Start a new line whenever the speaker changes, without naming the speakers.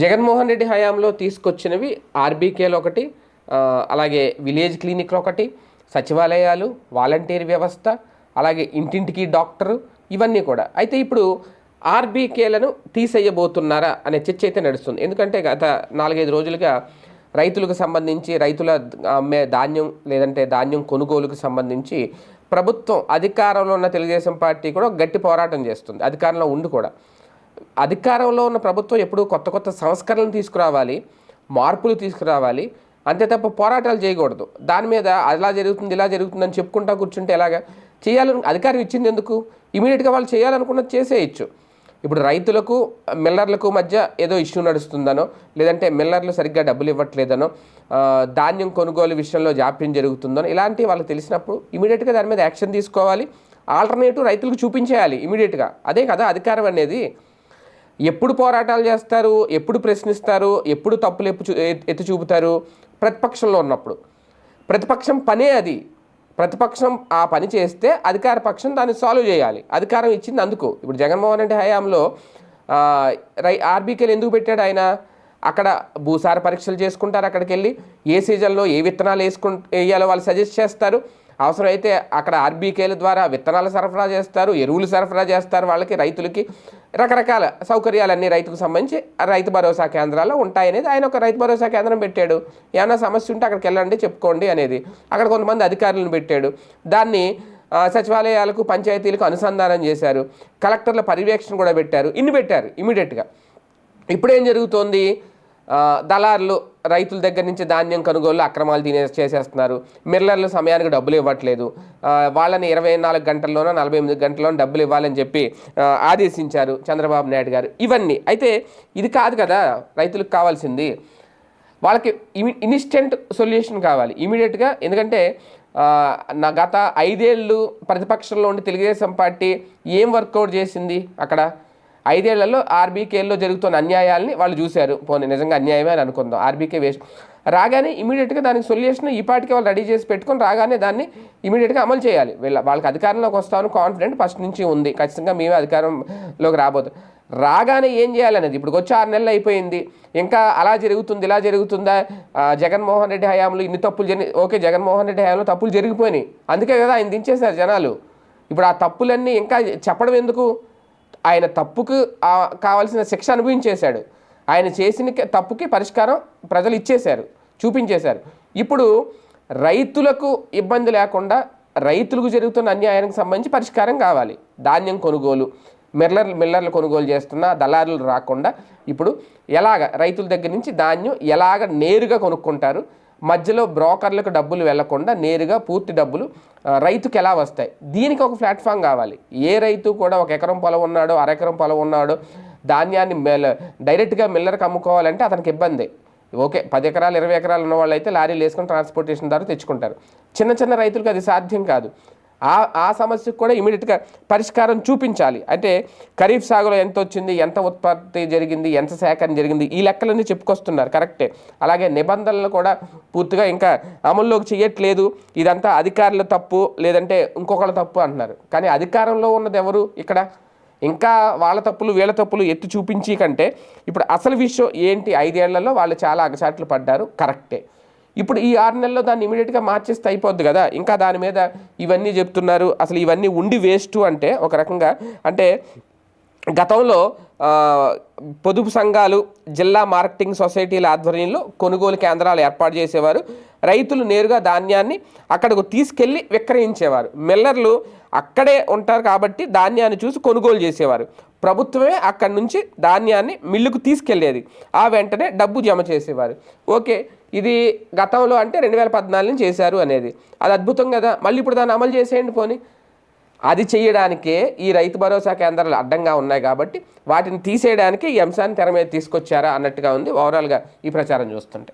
జగన్మోహన్ రెడ్డి హయాంలో తీసుకొచ్చినవి ఆర్బీకేలు ఒకటి అలాగే విలేజ్ క్లినిక్లు ఒకటి సచివాలయాలు వాలంటీర్ వ్యవస్థ అలాగే ఇంటింటికి డాక్టరు ఇవన్నీ కూడా. అయితే ఇప్పుడు ఆర్బీకేలను తీసేయబోతున్నారా అనే చర్చ అయితే నడుస్తుంది. ఎందుకంటే గత నాలుగైదు రోజులుగా రైతులకు సంబంధించి రైతుల అమ్మే ధాన్యం లేదంటే ధాన్యం కొనుగోలుకు సంబంధించి ప్రభుత్వం అధికారంలో ఉన్న తెలుగుదేశం పార్టీ కూడా గట్టి పోరాటం చేస్తుంది. అధికారంలో ఉండి కూడా. అధికారంలో ఉన్న ప్రభుత్వం ఎప్పుడూ కొత్త కొత్త సంస్కరణలు తీసుకురావాలి మార్పులు తీసుకురావాలి. అంతే తప్ప పోరాటాలు చేయకూడదు. దాని మీద అలా జరుగుతుంది ఇలా జరుగుతుందని చెప్పుకుంటా కూర్చుంటే ఎలాగా? చేయాలని అధికారం ఇచ్చింది ఎందుకు? ఇమీడియట్గా వాళ్ళు చేయాలనుకున్నది చేసేయచ్చు. ఇప్పుడు రైతులకు మిల్లర్లకు మధ్య ఏదో ఇష్యూ నడుస్తుందనో లేదంటే మిల్లర్లు సరిగ్గా డబ్బులు ఇవ్వట్లేదనో ధాన్యం కొనుగోలు విషయంలో జాప్యం జరుగుతుందనో ఇలాంటివి వాళ్ళకి తెలిసినప్పుడు ఇమీడియట్గా దాని మీద యాక్షన్ తీసుకోవాలి. ఆల్టర్నేటివ్ రైతులకు చూపించేయాలి ఇమీడియట్గా. అదే కదా అధికారం అనేది. ఎప్పుడు పోరాటాలు చేస్తారు ఎప్పుడు ప్రశ్నిస్తారు ఎప్పుడు తప్పులు ఎప్పు ఎత్తి చూపుతారు? ప్రతిపక్షంలో ఉన్నప్పుడు. ప్రతిపక్షం పనే అది. ప్రతిపక్షం ఆ పని చేస్తే అధికార పక్షం దాన్ని సాల్వ్ చేయాలి. అధికారం ఇచ్చింది అందుకు. ఇప్పుడు జగన్మోహన్ రెడ్డి హయాంలో రై ఆర్బీకేలు ఎందుకు పెట్టాడు ఆయన? అక్కడ భూసార పరీక్షలు చేసుకుంటారు అక్కడికి వెళ్ళి ఏ సీజన్లో ఏ విత్తనాలు వేసుకుంటే వేయాలో వాళ్ళు సజెస్ట్ చేస్తారు. అవసరమైతే అక్కడ ఆర్బీకేల ద్వారా విత్తనాలు సరఫరా చేస్తారు ఎరువులు సరఫరా చేస్తారు వాళ్ళకి రైతులకి రకరకాల సౌకర్యాలన్నీ రైతుకు సంబంధించి ఆ రైతు భరోసా కేంద్రాల్లో ఉంటాయనేది ఆయన ఒక రైతు భరోసా కేంద్రం పెట్టాడు. ఏమైనా సమస్య ఉంటే అక్కడికి వెళ్ళండి చెప్పుకోండి అనేది. అక్కడ కొంతమంది అధికారులను పెట్టాడు. దాన్ని సచివాలయాలకు పంచాయతీలకు అనుసంధానం చేశారు. కలెక్టర్ల పర్యవేక్షణ కూడా పెట్టారు. ఇన్ని పెట్టారు ఇమీడియట్గా ఇప్పుడు ఏం జరుగుతోంది దళారులు రైతుల దగ్గర నుంచి ధాన్యం కొనుగోలు అక్రమాలు తినే చేసేస్తున్నారు. మిల్లర్లు సమయానికి డబ్బులు ఇవ్వట్లేదు. వాళ్ళని ఇరవై నాలుగు గంటల్లోనో నలభై ఎనిమిది గంటల్లోనో డబ్బులు ఇవ్వాలని చెప్పి ఆదేశించారు చంద్రబాబు నాయుడు గారు. ఇవన్నీ. అయితే ఇది కాదు కదా రైతులకు కావాల్సింది. వాళ్ళకి ఇన్స్టెంట్ సొల్యూషన్ కావాలి ఇమీడియట్గా. ఎందుకంటే నా గత ఐదేళ్ళు ప్రతిపక్షంలో ఉండి తెలుగుదేశం పార్టీ ఏం వర్కౌట్ చేసింది అక్కడ? ఐదేళ్ళలో ఆర్బీకేలో జరుగుతున్న అన్యాయాల్ని వాళ్ళు చూశారు. పోనీ నిజంగా అన్యాయమే అని అనుకుందాం. ఆర్బీకే వేస్ట్ రాగానే ఇమీడియట్గా దానికి సొల్యూషన్ ఈ వాళ్ళు రెడీ చేసి పెట్టుకొని రాగానే దాన్ని ఇమీడియట్గా అమలు చేయాలి. వీళ్ళ వాళ్ళకి అధికారంలోకి వస్తామని కాన్ఫిడెంట్ ఫస్ట్ నుంచి ఉంది. ఖచ్చితంగా మేమే అధికారంలోకి రాబోతాం రాగానే ఏం చేయాలనేది ఇప్పుడు వచ్చి ఆరు నెలలు అయిపోయింది. ఇంకా అలా జరుగుతుంది ఇలా జరుగుతుందా? జగన్మోహన్ రెడ్డి హయాంలో ఇన్ని తప్పులు జరిగి ఓకే జగన్మోహన్ రెడ్డి హయాంలో తప్పులు జరిగిపోయినాయి. అందుకే కదా ఆయన దించేశారు జనాలు. ఇప్పుడు ఆ తప్పులన్నీ ఇంకా చెప్పడం ఎందుకు? ఆయన తప్పుకు కావాల్సిన శిక్ష అనుభవించేశాడు. ఆయన చేసిన తప్పుకి పరిష్కారం ప్రజలు ఇచ్చేశారు చూపించేశారు. ఇప్పుడు రైతులకు ఇబ్బంది లేకుండా రైతులకు జరుగుతున్న అన్యాయానికి సంబంధించి పరిష్కారం కావాలి. ధాన్యం కొనుగోలు మిల్లర్ మిల్లర్లు కొనుగోలు చేస్తున్న దళారులు రాకుండా ఇప్పుడు ఎలాగ రైతుల దగ్గర నుంచి ధాన్యం ఎలాగ నేరుగా కొనుక్కుంటారు మధ్యలో బ్రోకర్లకు డబ్బులు వెళ్ళకుండా నేరుగా పూర్తి డబ్బులు రైతుకి ఎలా వస్తాయి? దీనికి ఒక ప్లాట్ఫామ్ కావాలి. ఏ రైతు కూడా ఒక ఎకరం పొలం ఉన్నాడో అరెకరం పొలం ఉన్నాడో ధాన్యాన్ని మెల్ల డైరెక్ట్గా మిల్లర్కి అమ్ముకోవాలంటే అతనికి ఇబ్బంది. ఓకే పది ఎకరాలు ఇరవై ఎకరాలు ఉన్న వాళ్ళు అయితే లారీలు వేసుకొని ట్రాన్స్పోర్టేషన్ ద్వారా తెచ్చుకుంటారు. చిన్న చిన్న రైతులకు అది సాధ్యం కాదు. ఆ ఆ సమస్యకు కూడా ఇమీడియట్గా పరిష్కారం చూపించాలి. అంటే ఖరీఫ్ సాగులో ఎంత వచ్చింది ఎంత ఉత్పత్తి జరిగింది ఎంత సేకరణ జరిగింది ఈ లెక్కలన్నీ చెప్పుకొస్తున్నారు కరెక్టే. అలాగే నిబంధనలు కూడా పూర్తిగా ఇంకా అమల్లోకి చేయట్లేదు. ఇదంతా అధికారుల తప్పు లేదంటే ఇంకొకళ్ళ తప్పు అంటున్నారు. కానీ అధికారంలో ఉన్నది ఎవరు ఇక్కడ? ఇంకా వాళ్ళ తప్పులు వీళ్ళ తప్పులు ఎత్తి చూపించి కంటే ఇప్పుడు అసలు విషయం ఏంటి? ఐదేళ్ళలో వాళ్ళు చాలా అగచాట్లు పడ్డారు కరెక్టే. ఇప్పుడు ఈ ఆరు నెలల్లో దాన్ని ఇమీడియట్గా మార్చేస్తే అయిపోద్ది కదా. ఇంకా దాని మీద ఇవన్నీ చెప్తున్నారు. అసలు ఇవన్నీ ఉండి వేస్ట్ అంటే ఒక రకంగా అంటే గతంలో పొదుపు సంఘాలు జిల్లా మార్కెటింగ్ సొసైటీల ఆధ్వర్యంలో కొనుగోలు కేంద్రాలు ఏర్పాటు చేసేవారు. రైతులు నేరుగా ధాన్యాన్ని అక్కడకు తీసుకెళ్ళి విక్రయించేవారు. మిల్లర్లు అక్కడే ఉంటారు కాబట్టి ధాన్యాన్ని చూసి కొనుగోలు చేసేవారు. ప్రభుత్వమే అక్కడి నుంచి ధాన్యాన్ని మిల్లుకు తీసుకెళ్ళేది ఆ వెంటనే డబ్బు జమ చేసేవారు. ఓకే ఇది గతంలో అంటే రెండు వేల పద్నాలుగు నుంచి చేశారు అనేది. అది అద్భుతం కదా. మళ్ళీ ఇప్పుడు దాన్ని అమలు చేసేయండి పోని. అది చేయడానికే ఈ రైతు భరోసా కేంద్రాలు అడ్డంగా ఉన్నాయి కాబట్టి వాటిని తీసేయడానికి ఈ అంశాన్ని తెర మీద తీసుకొచ్చారా అన్నట్టుగా ఉంది. ఓవరాల్గా ఈ ప్రచారం చూస్తుంటే.